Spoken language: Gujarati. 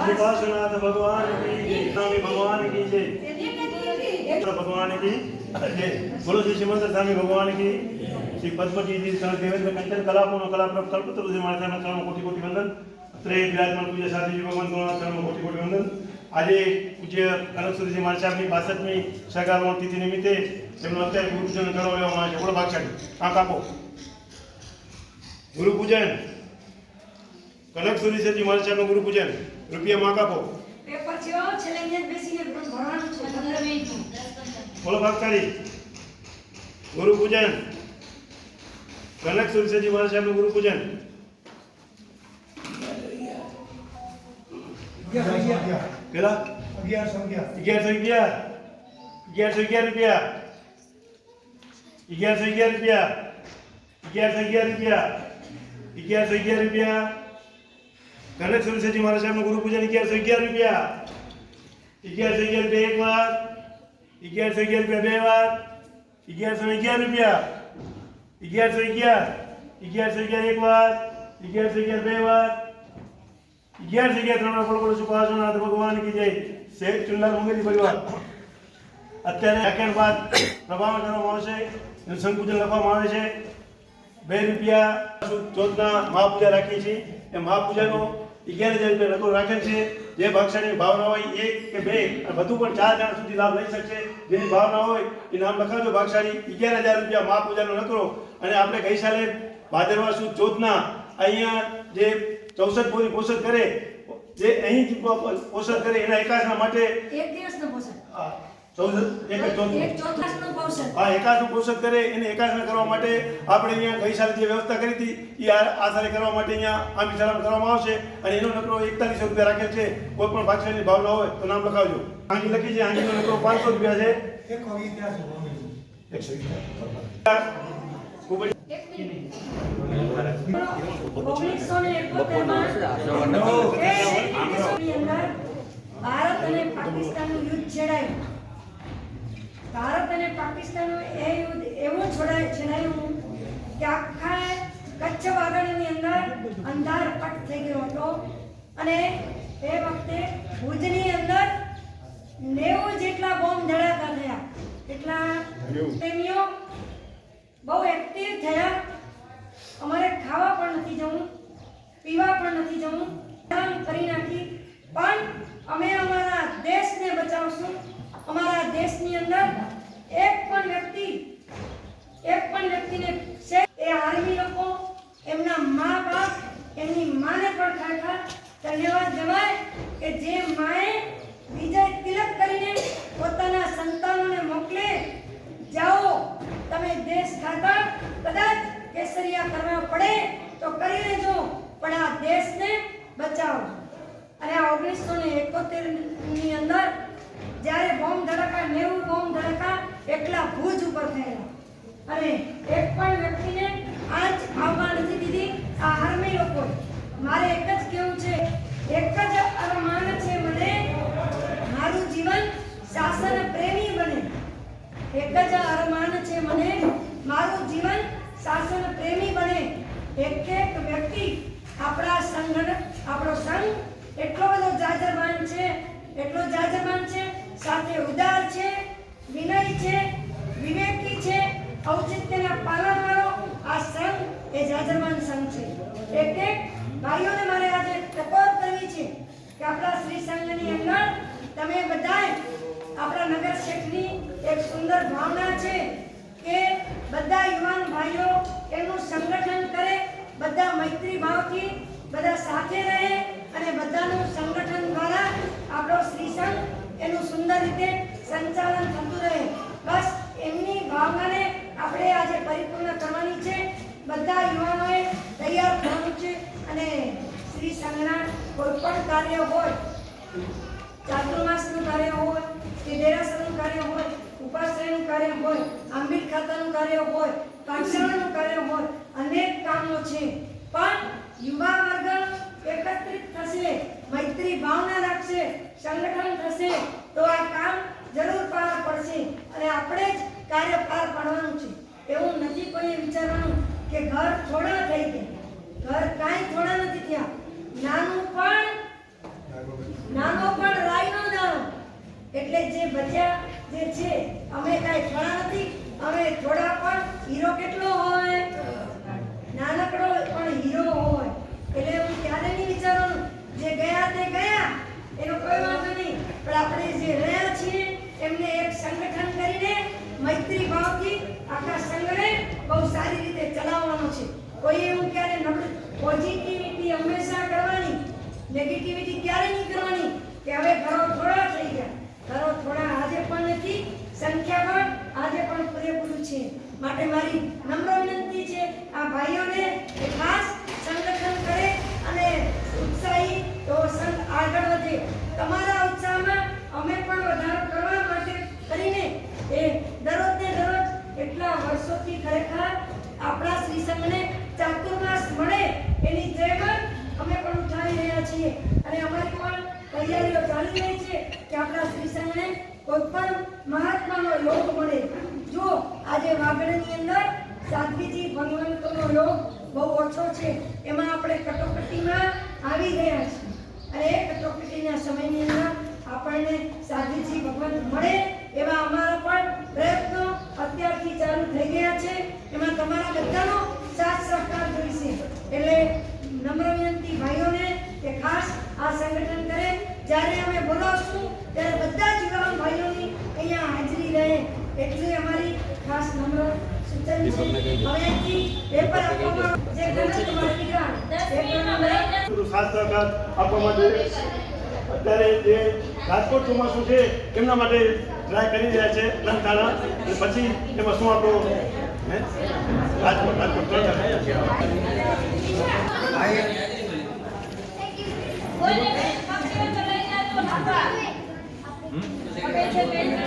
પાર્શ્વનાથ ભગવાન કી સ્વામી ભગવાન કી જય. ભગવાન કી જય. બોલો શ્રી સ્વામી ભગવાન કી શ્રી પદ્મજીજી સર દેવેન્દ્ર કંચન કલાપોનો કલાપ્રભ કલ્પતરુજી મારા સાહેબના ચરણમાં કોટી કોટી વંદન. અત્રે વિરાજમાન પૂજ્ય સાધુજી ભગવાન ગુરુના ચરણમાં કોટી કોટી વંદન. આજે પૂજ્ય કનકસુરજી મારા સાહેબની બાસઠમી સગારવણ તિથિ નિમિત્તે તેમનું અત્યારે ગુરુ પૂજન કરવા લેવામાં આવે છે. બોલો ભાગશાળી આંખ આપો. ગુરુ પૂજન. કનક સુરેશજી મારા સાહેબનું ગુરુ પૂજન. રૂપિયા માં આપો પેપર છે હો, છેલ્લે અહીંયા જ બેસીને ભણવાનું છે પંદર મિનિટનું. બોલો ભાગશાળી ગુરુ પૂજન કનક સુરેશજી મારા સાહેબનું ગુરુ પૂજન પેલા અગિયારસો અગિયાર અગિયારસો અગિયાર અગિયારસો અગિયાર રૂપિયા અગિયારસો અગિયાર રૂપિયા અગિયારસો અગિયાર રૂપિયા અગિયારસો અગિયાર રૂપિયા કનક સુરેશજી મારા સાહેબનું ગુરુ પૂજન અગિયારસો અગિયાર રૂપિયા અગિયારસો અગિયાર રૂપિયા એક વાર અગિયારસો અગિયાર રૂપિયા બે વાર અગિયારસો અગિયાર રૂપિયા અગિયારસો અગિયાર અગિયારસો અગિયાર એક વાર અગિયારસો અગિયાર બે વાર અગિયાર જગ્યા ત્રણ ફળ બોલો સુપાસનાથ ભગવાન કી જય શેખ ચુલ્લા મંગલી પરિવાર અત્યારે સેકન્ડ બાદ પ્રભાવન કરવામાં આવશે એનું સંપૂજન લખવામાં આવે છે. બે રૂપિયા ચોથના મહાપૂજા રાખીએ છીએ. એ મહાપૂજાનો અગિયાર હજાર રૂપિયા નકરો રાખેલ છે. જે ભાગશાળીની ભાવના હોય એક કે બે અને વધુ પણ ચાર જણા સુધી લાભ લઈ શકશે. જેની ભાવના હોય એ નામ લખાવજો ભાગશાળી. અગિયાર હજાર રૂપિયા મહાપૂજાનો નકરો. અને આપણે ગઈ સાલે ભાદરવા સુદ ચોથના અહીંયા જે ચૌસઠ પૂરી પોષણ કરે જે અહીં પોષણ કરે એના એકાસના માટે એક દિવસનો પોષણ. આ ચૌસઠ એક જ ચોથનું એક ચોથાસનું પોષણ. આ એકાસનું પોષણ કરે એને એકાસના કરવા માટે આપણે અહીંયા ગઈ સાલે જે વ્યવસ્થા કરી હતી એ આ સાલે કરવા માટે અહીંયા આમી કરવામાં આવશે. અને એનો નકરો એકતાલીસો રૂપિયા રાખેલ છે. કોઈ પણ પાછળની ભાવના હોય તો નામ લખાવજો. આંગી લખી છે આંગીનો નકરો પાંચસો રૂપિયા છે. એકસો ખૂબ જ ભારત અને પાકિસ્તાનનું યુદ્ધ છેડાયું. ભારત અને પાકિસ્તાનનું એ યુદ્ધ એવું છોડાય છેડાયું કે આખા કચ્છ વાગડની અંદર અંધાર પટ થઈ ગયો હતો. અને એ વખતે ભુજની અંદર નેવું જેટલા બોમ્બ ધડાકા થયા. એટલા પ્રેમીઓ બહુ એક્ટિવ થયા. અમારે ખાવા પણ નથી જવું પીવા પણ નથી જવું. કરી નાખી. પણ અમે અમારા અમારા દેશની અંદર એક પણ વ્યક્તિ, એક પણ વ્યક્તિને છે એ આર્મી લોકો, એમના મા બાપ એમની માને પણ ખરેખર ધન્યવાદ જવાય કે જે માએ વિજય તિલક કરીને પોતાના સંતાનોને મોકલે. જાઓ, તમે દેશ ખાતર કદાચ કેસરિયા કરવા પડે તો કરી લેજો, પણ આ દેશને બચાવો. અને ઓગણીસો ને એકોતેરની અંદર જ્યારે બોમ્બ ધડાકા, નેવું બોમ્બ ધડાકા એકલા ભુજ ઉપર થયેલા. અને એક પણ વ્યક્તિને આજ આવવા નથી દીધી. આ આર્મી લોકો. મારે એક જ કેવું છે, એક જ અરમાન છે મને, મારું જીવન શાસન પ્રેમી બને. એક જ અરમાન છે મને, મારું જીવન શાસન પ્રેમી બને. એક એક વ્યક્તિ આપણા સંગઠન આપણો સંઘ એટલો બધો જાજરમાન છે, એટલો જાજરમાન છે સાથે ઉદાર છે, વિનય છે, વિવેકી છે, ઔચિત્યના પાલનવાળો આ સંઘ એ જાજરમાન સંઘ છે. એક એક ભાઈઓને મારે આજે ટકોર કરવી છે કે આપણા શ્રી સંઘની અંદર તમે બધાએ આપણા નગર શેઠની એક સુંદર ભાવના છે કે બધા યુવાન ભાઈઓ એનું સંગઠન કરે બધા મૈત્રી ભાવથી બધા સાથે રહે અને બધાનું સંગઠન દ્વારા આપણો શ્રી સંઘ એનું સુંદર રીતે સંચાલન થતું રહે બસ એમની ભાવનાને આપણે આજે પરિપૂર્ણ કરવાની છે બધા યુવાનોએ તૈયાર થવાનું છે અને શ્રી સંઘના કોઈ પણ કાર્ય હોય, ચાતુર્માસનું કાર્ય હોય, કે દેરાસરનું કાર્ય હોય, ઉપાશ્રયનું કાર્ય હોય, આંબીલ ખાતાનું કાર્ય હોય, પાઠશાળાનું કાર્ય હોય, અનેક કામો છે. પણ યુવા વર્ગ એકત્રિત થશે, મૈત્રી ભાવના રાખશે, સંગઠન થશે, તો આ કામ જરૂર પાર પડશે. અને આપણે જ કાર્ય પાર પાડવાનું છે. એવું નથી ઘર થોડા થઈ ગયા. ઘર કાંઈ થોડા નથી થયા. નાનું પણ, નાનો પણ રાઈનો દાણો. એટલે જે બચ્યા જે છે, અમે કાંઈ થોડા નથી, અમે થોડા પણ હીરો કેટલો હોય નાનકડો પણ હીરો હોય એટલે હું ત્યારે નહીં વિચારવાનું જે ગયા તે ગયા એનો કોઈ વાંધો નહીં પણ આપણે જે રહ્યા છીએ એમને એક સંગઠન કરીને મૈત્રી ભાવથી આખા સંઘને બહુ સારી રીતે ચલાવવાનો છે કોઈ એવું ક્યારે નબળું પોઝિટિવિટી હંમેશા કરવાની નેગેટિવિટી ક્યારે નહીં કરવાની કે હવે ઘરો થોડા થઈ ગયા. ઘરો થોડા આજે પણ નથી, સંખ્યા પણ આજે પણ પૂરેપૂરું છે. માટે મારી નમ્ર વિનંતી છે આ ભાઈઓને ખાસ સંગઠન કરે અને ઉત્સાહી તો સંઘ આગળ વધે. તમારા ઉત્સાહમાં અમે પણ વધારો કરવા માટે કરીને એ દરરોજ ને દરરોજ એટલા વર્ષોથી ખરેખર આપણા શ્રી સંઘને ચાતુર્માસ મળે એની જેમ જ અમે પણ ઉઠાવી રહ્યા છીએ અને અમારી પણ તૈયારીઓ ચાલી રહી છે કે આપણા શ્રી સંઘને કોઈ પણ મહાત્માનો યોગ મળે જો આજે વાગડની અંદર સાધ્વીજી ભગવંતોનો યોગ બહુ ઓછો છે. એમાં આપણે કટોકટીમાં આવી ગયા છીએ. અને એ કટોકટીના સમયની અંદર આપણને સાધ્વીજી ભગવંત મળે એવા અમારા પણ પ્રયત્નો અત્યારથી ચાલુ થઈ ગયા છે. એમાં તમારા બધાનો સાથ સહકાર જોઈશે. એટલે નમ્ર વિનંતી ભાઈઓને કે ખાસ આ સંગઠન કરે. જ્યારે અમે બોલાવશું, ત્યારે બધા જ યુવાન ભાઈઓની અહીંયા હાજરી રહે. એટલે ખાસ નમ્ર સૂચન છે હવે અહીંથી પેપર આપવામાં જે ગણત તમારા દીકરા પેપરમાં લઈ બધું સાથ સહકાર આપવા માટે અત્યારે જે રાજકોટ ચોમાસું છે એમના માટે ટ્રાય કરી રહ્યા છે લંકાણા અને પછી એમાં શું આપણો હે રાજકોટ રાજકોટ કોઈને પક્ષીઓ